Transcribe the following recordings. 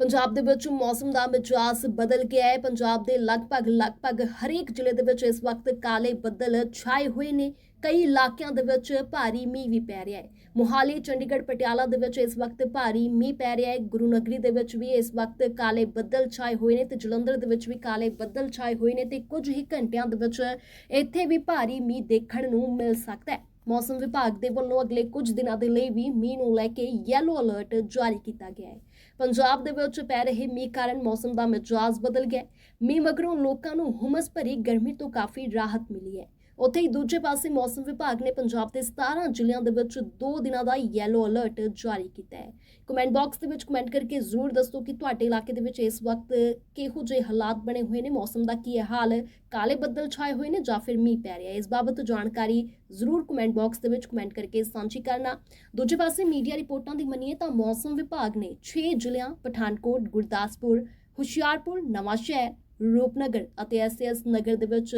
ਪੰਜਾਬ ਦੇ ਵਿੱਚ ਮੌਸਮ ਦਾ ਮਿਜਾਜ਼ ਬਦਲ ਗਿਆ ਹੈ। ਪੰਜਾਬ ਦੇ ਲਗਭਗ ਲਗਭਗ ਹਰੇਕ ਜ਼ਿਲ੍ਹੇ ਦੇ ਵਿੱਚ ਇਸ ਵਕਤ ਕਾਲੇ ਬੱਦਲ ਛਾਏ ਹੋਏ ਨੇ। ਕਈ ਇਲਾਕਿਆਂ ਦੇ ਵਿੱਚ ਭਾਰੀ ਮੀਂਹ ਵੀ ਪੈ ਰਿਹਾ ਹੈ। ਮੁਹਾਲੀ, ਚੰਡੀਗੜ੍ਹ, ਪਟਿਆਲਾ ਦੇ ਵਿੱਚ ਇਸ ਵਕਤ ਭਾਰੀ ਮੀਂਹ ਪੈ ਰਿਹਾ ਹੈ। ਗੁਰੂ ਨਗਰੀ ਦੇ ਵਿੱਚ ਵੀ ਇਸ ਵਕਤ ਕਾਲੇ ਬੱਦਲ ਛਾਏ ਹੋਏ ਨੇ ਤੇ ਜਲੰਧਰ ਦੇ ਵਿੱਚ ਵੀ ਕਾਲੇ ਬੱਦਲ ਛਾਏ ਹੋਏ ਨੇ ਤੇ ਕੁਝ ਹੀ ਘੰਟਿਆਂ ਦੇ ਵਿੱਚ ਇੱਥੇ ਵੀ ਭਾਰੀ ਮੀਂਹ ਦੇਖਣ ਨੂੰ ਮਿਲ ਸਕਦਾ ਹੈ। ਮੌਸਮ ਵਿਭਾਗ ਦੇ ਵੱਲੋਂ ਅਗਲੇ ਕੁਝ ਦਿਨਾਂ ਦੇ ਲਈ ਵੀ ਮੀਂਹ ਨੂੰ ਲੈ ਕੇ ਯੈਲੋ ਅਲਰਟ ਜਾਰੀ ਕੀਤਾ ਗਿਆ ਹੈ। ਪੰਜਾਬ ਦੇ ਵਿੱਚ ਪੈ ਰਹੇ ਮੀਂਹ ਕਾਰਨ ਮੌਸਮ ਦਾ ਮਿਜਾਜ਼ ਬਦਲ ਗਿਆ ਮੀਂਹ ਮਗਰੋਂ ਲੋਕਾਂ ਨੂੰ ਹੁਮਸ ਭਰੀ ਗਰਮੀ ਤੋਂ ਕਾਫੀ ਰਾਹਤ ਮਿਲੀ ਹੈ। ਉੱਥੇ ਹੀ ਦੂਜੇ ਪਾਸੇ ਮੌਸਮ ਵਿਭਾਗ ਨੇ ਪੰਜਾਬ ਦੇ 17 ਜ਼ਿਲ੍ਹਿਆਂ ਦੇ ਵਿੱਚ 2 ਦਿਨਾਂ ਦਾ ਯੈਲੋ ਅਲਰਟ ਜਾਰੀ ਕੀਤਾ ਹੈ। ਕਮੈਂਟ ਬਾਕਸ ਦੇ ਵਿੱਚ ਕਮੈਂਟ ਕਰਕੇ ਜ਼ਰੂਰ ਦੱਸੋ ਕਿ ਤੁਹਾਡੇ ਇਲਾਕੇ ਦੇ ਵਿੱਚ ਇਸ ਵਕਤ ਕਿਹੋ ਜਿਹੇ ਹਾਲਾਤ ਬਣੇ ਹੋਏ ਨੇ, ਮੌਸਮ ਦਾ ਕੀ ਹੈ ਹਾਲ, ਕਾਲੇ ਬੱਦਲ ਛਾਏ ਹੋਏ ਨੇ ਜਾਂ ਫਿਰ ਮੀਂਹ ਪੈ ਰਿਹਾ ਹੈ। ਇਸ ਬਾਬਤ ਜਾਣਕਾਰੀ ਜ਼ਰੂਰ ਕਮੈਂਟ ਬਾਕਸ ਦੇ ਵਿੱਚ ਕਮੈਂਟ ਕਰਕੇ ਸਾਂਝੀ ਕਰਨਾ। ਦੂਜੇ ਪਾਸੇ ਮੀਡੀਆ ਰਿਪੋਰਟਾਂ ਦੀ ਮੰਨੀਏ ਤਾਂ ਮੌਸਮ ਵਿਭਾਗ ਨੇ 6 ਜ਼ਿਲ੍ਹਿਆਂ, ਪਠਾਨਕੋਟ, ਗੁਰਦਾਸਪੁਰ, ਹੁਸ਼ਿਆਰਪੁਰ, ਨਵਾਂਸ਼ਹਿਰ, ਰੂਪਨਗਰ ਅਤੇ ਐਸਐਸ ਨਗਰ ਦੇ ਵਿੱਚ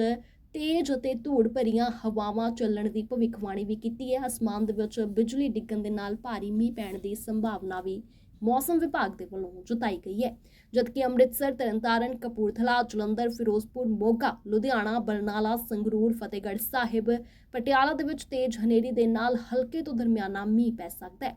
ਤੇਜ਼ ਅਤੇ ਧੂੜ ਭਰੀਆਂ ਹਵਾਵਾਂ ਚੱਲਣ ਦੀ ਭਵਿੱਖਬਾਣੀ ਵੀ ਕੀਤੀ ਹੈ। ਅਸਮਾਨ ਦੇ ਵਿੱਚ ਬਿਜਲੀ ਡਿੱਗਣ ਦੇ ਨਾਲ ਭਾਰੀ ਮੀਂਹ ਪੈਣ ਦੀ ਸੰਭਾਵਨਾ ਵੀ ਮੌਸਮ ਵਿਭਾਗ ਦੇ ਵੱਲੋਂ ਜਤਾਈ ਗਈ ਹੈ। ਜਦਕਿ ਅੰਮ੍ਰਿਤਸਰ, ਤਰਨਤਾਰਨ, ਕਪੂਰਥਲਾ, ਜਲੰਧਰ, ਫਿਰੋਜ਼ਪੁਰ, ਮੋਗਾ, ਲੁਧਿਆਣਾ, ਬਰਨਾਲਾ, ਸੰਗਰੂਰ, ਫਤਿਹਗੜ੍ਹ ਸਾਹਿਬ, ਪਟਿਆਲਾ ਦੇ ਵਿੱਚ ਤੇਜ਼ ਹਨੇਰੀ ਦੇ ਨਾਲ ਹਲਕੇ ਤੋਂ ਦਰਮਿਆਨਾ ਮੀਂਹ ਪੈ ਸਕਦਾ ਹੈ।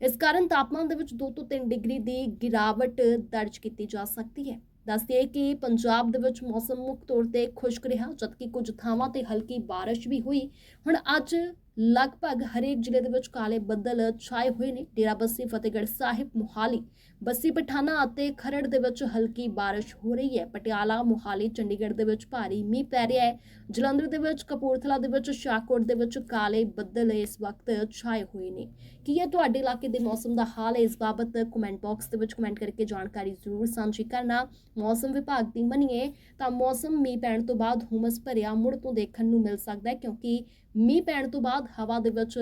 ਇਸ ਕਾਰਨ ਤਾਪਮਾਨ ਦੇ ਵਿੱਚ 2 ਤੋਂ 3 ਡਿਗਰੀ ਦੀ ਗਿਰਾਵਟ ਦਰਜ ਕੀਤੀ ਜਾ ਸਕਦੀ ਹੈ। ਦੱਸਦੇ ਕਿ ਪੰਜਾਬ ਦੇ ਵਿੱਚ ਮੌਸਮ ਮੁੱਖ ਤੌਰ ਤੇ ਖੁਸ਼ਕ ਰਿਹਾ, ਜਦਕਿ ਕੁਝ ਥਾਵਾਂ ਤੇ ਹਲਕੀ ਬਾਰਿਸ਼ ਵੀ ਹੋਈ। ਹੁਣ ਅੱਜ ਲਗਭਗ ਹਰੇਕ ਜ਼ਿਲ੍ਹੇ ਦੇ ਵਿੱਚ ਕਾਲੇ ਬੱਦਲ ਛਾਏ ਹੋਏ ਨੇ। ਡੇਰਾ ਬੱਸੀ, ਫਤਿਹਗੜ੍ਹ ਸਾਹਿਬ, ਮੁਹਾਲੀ, ਬੱਸੀ, ਪਠਾਣਾ ਅਤੇ ਖਰੜ ਦੇ ਵਿੱਚ ਹਲਕੀ ਬਾਰਿਸ਼ ਹੋ ਰਹੀ ਹੈ। ਪਟਿਆਲਾ, ਮੁਹਾਲੀ, ਚੰਡੀਗੜ੍ਹ ਦੇ ਵਿੱਚ ਭਾਰੀ ਮੀਂਹ ਪੈ ਰਿਹਾ ਹੈ। ਜਲੰਧਰ ਦੇ ਵਿੱਚ, ਕਪੂਰਥਲਾ ਦੇ ਵਿੱਚ ਸ਼ਾਹਕੋਟ ਦੇ ਵਿੱਚ ਕਾਲੇ ਬੱਦਲ ਇਸ ਵਕਤ ਛਾਏ ਹੋਏ ਨੇ। ਕੀ ਹੈ ਤੁਹਾਡੇ ਇਲਾਕੇ ਦੇ ਮੌਸਮ ਦਾ ਹਾਲ ਹੈ? ਇਸ ਬਾਬਤ ਕਮੈਂਟ ਬਾਕਸ ਦੇ ਵਿੱਚ ਕਮੈਂਟ ਕਰਕੇ ਜਾਣਕਾਰੀ ਜ਼ਰੂਰ ਸਾਂਝੀ ਕਰਨਾ। ਮੌਸਮ ਵਿਭਾਗ ਦੀ ਮੰਨੀਏ ਤਾਂ ਮੌਸਮ ਮੀਂਹ ਪੈਣ ਤੋਂ ਬਾਅਦ ਹੁਮਸ ਭਰਿਆ ਮੁੜ ਤੋਂ ਦੇਖਣ ਨੂੰ ਮਿਲ ਸਕਦਾ ਹੈ ਕਿਉਂਕਿ ਮੀਂਹ ਪੈਣ ਤੋਂ ਬਾਅਦ ਹਵਾ ਦੇ ਵਿੱਚ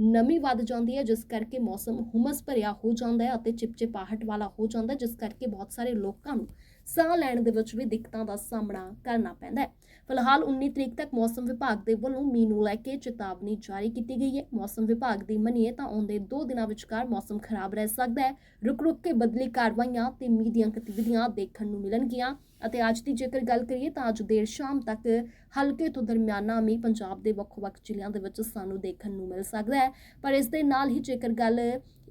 ਨਮੀ ਵੱਧ ਜਾਂਦੀ ਹੈ, ਜਿਸ ਕਰਕੇ ਮੌਸਮ ਹੁਮਸ ਭਰਿਆ ਹੋ ਜਾਂਦਾ ਹੈ ਅਤੇ ਚਿਪਚਿਪਾਹਟ ਵਾਲਾ ਹੋ ਜਾਂਦਾ ਹੈ, ਜਿਸ ਕਰਕੇ ਬਹੁਤ ਸਾਰੇ ਲੋਕਾਂ ਨੂੰ ਸਾਹ ਲੈਣ ਦੇ ਵਿੱਚ ਵੀ ਦਿੱਕਤਾਂ ਦਾ ਸਾਹਮਣਾ ਕਰਨਾ ਪੈਂਦਾ ਹੈ। ਫਿਲਹਾਲ 19 ਤਰੀਕ ਤੱਕ ਮੌਸਮ ਵਿਭਾਗ ਦੇ ਵੱਲੋਂ ਮੀਂਹ ਨੂੰ ਲੈ ਕੇ ਚੇਤਾਵਨੀ ਜਾਰੀ ਕੀਤੀ ਗਈ ਹੈ। ਮੌਸਮ ਵਿਭਾਗ ਦੀ ਮੰਨੀਏ ਤਾਂ ਆਉਂਦੇ 2 ਦਿਨਾਂ ਵਿਚਕਾਰ ਮੌਸਮ ਖਰਾਬ ਰਹਿ ਸਕਦਾ ਹੈ। ਰੁਕ ਰੁਕ ਕੇ ਬਦਲੀ ਕਾਰਵਾਈਆਂ ਤੇ ਮੀਂਹ ਦੀਆਂ ਗਤੀਵਿਧੀਆਂ ਦੇਖਣ ਨੂੰ ਮਿਲਣਗੀਆਂ ਅਤੇ ਅੱਜ ਦੀ ਜੇਕਰ ਗੱਲ ਕਰੀਏ ਤਾਂ ਅੱਜ ਦੇਰ ਸ਼ਾਮ ਤੱਕ ਹਲਕੇ ਤੋਂ ਦਰਮਿਆਨਾ ਮੀਂਹ ਪੰਜਾਬ ਦੇ ਵੱਖ-ਵੱਖ ਜ਼ਿਲ੍ਹਿਆਂ ਦੇ ਵਿੱਚ ਸਾਨੂੰ ਦੇਖਣ ਨੂੰ ਮਿਲ ਸਕਦਾ ਹੈ। ਪਰ ਇਸ ਦੇ ਨਾਲ ਹੀ ਜੇਕਰ ਗੱਲ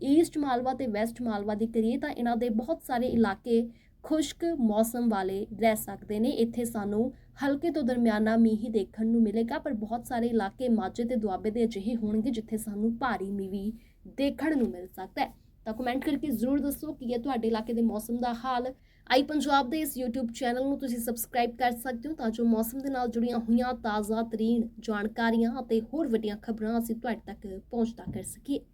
ਈਸਟ ਮਾਲਵਾ ਤੇ ਵੈਸਟ ਮਾਲਵਾ ਦੀ ਕਰੀਏ ਤਾਂ ਇਹਨਾਂ ਦੇ ਬਹੁਤ ਸਾਰੇ ਇਲਾਕੇ ਖੁਸ਼ਕ ਮੌਸਮ ਵਾਲੇ ਰਹਿ ਸਕਦੇ ਨੇ। ਇੱਥੇ ਸਾਨੂੰ ਹਲਕੇ ਤੋਂ ਦਰਮਿਆਨਾ ਮੀਂਹ ਹੀ ਦੇਖਣ ਨੂੰ ਮਿਲੇਗਾ, ਪਰ ਬਹੁਤ ਸਾਰੇ ਇਲਾਕੇ ਮਾਝੇ ਤੇ ਦੁਆਬੇ ਦੇ ਅਜਿਹੇ ਹੋਣਗੇ ਜਿੱਥੇ ਸਾਨੂੰ ਭਾਰੀ ਮੀਂਹ ਵੀ ਦੇਖਣ ਨੂੰ ਮਿਲ ਸਕਦਾ ਹੈ। ਤਾਂ ਕਮੈਂਟ ਕਰਕੇ ਜ਼ਰੂਰ ਦੱਸੋ ਕਿ ਇਹ ਤੁਹਾਡੇ ਇਲਾਕੇ ਦੇ ਮੌਸਮ ਦਾ ਹਾਲ। ਆਈ ਪੰਜਾਬ ਦੇ ਇਸ YouTube ਚੈਨਲ ਨੂੰ ਤੁਸੀਂ ਸਬਸਕ੍ਰਾਈਬ ਕਰ ਸਕਦੇ ਹੋ ਤਾਂ ਜੋ ਮੌਸਮ ਦੇ ਨਾਲ ਜੁੜੀਆਂ ਹੋਈਆਂ ਤਾਜ਼ਾ ਤਰੀਨ ਜਾਣਕਾਰੀਆਂ ਅਤੇ ਹੋਰ ਵੱਡੀਆਂ ਖਬਰਾਂ ਅਸੀਂ ਤੁਹਾਡੇ ਤੱਕ ਪਹੁੰਚਦਾ ਕਰ ਸਕੀਏ।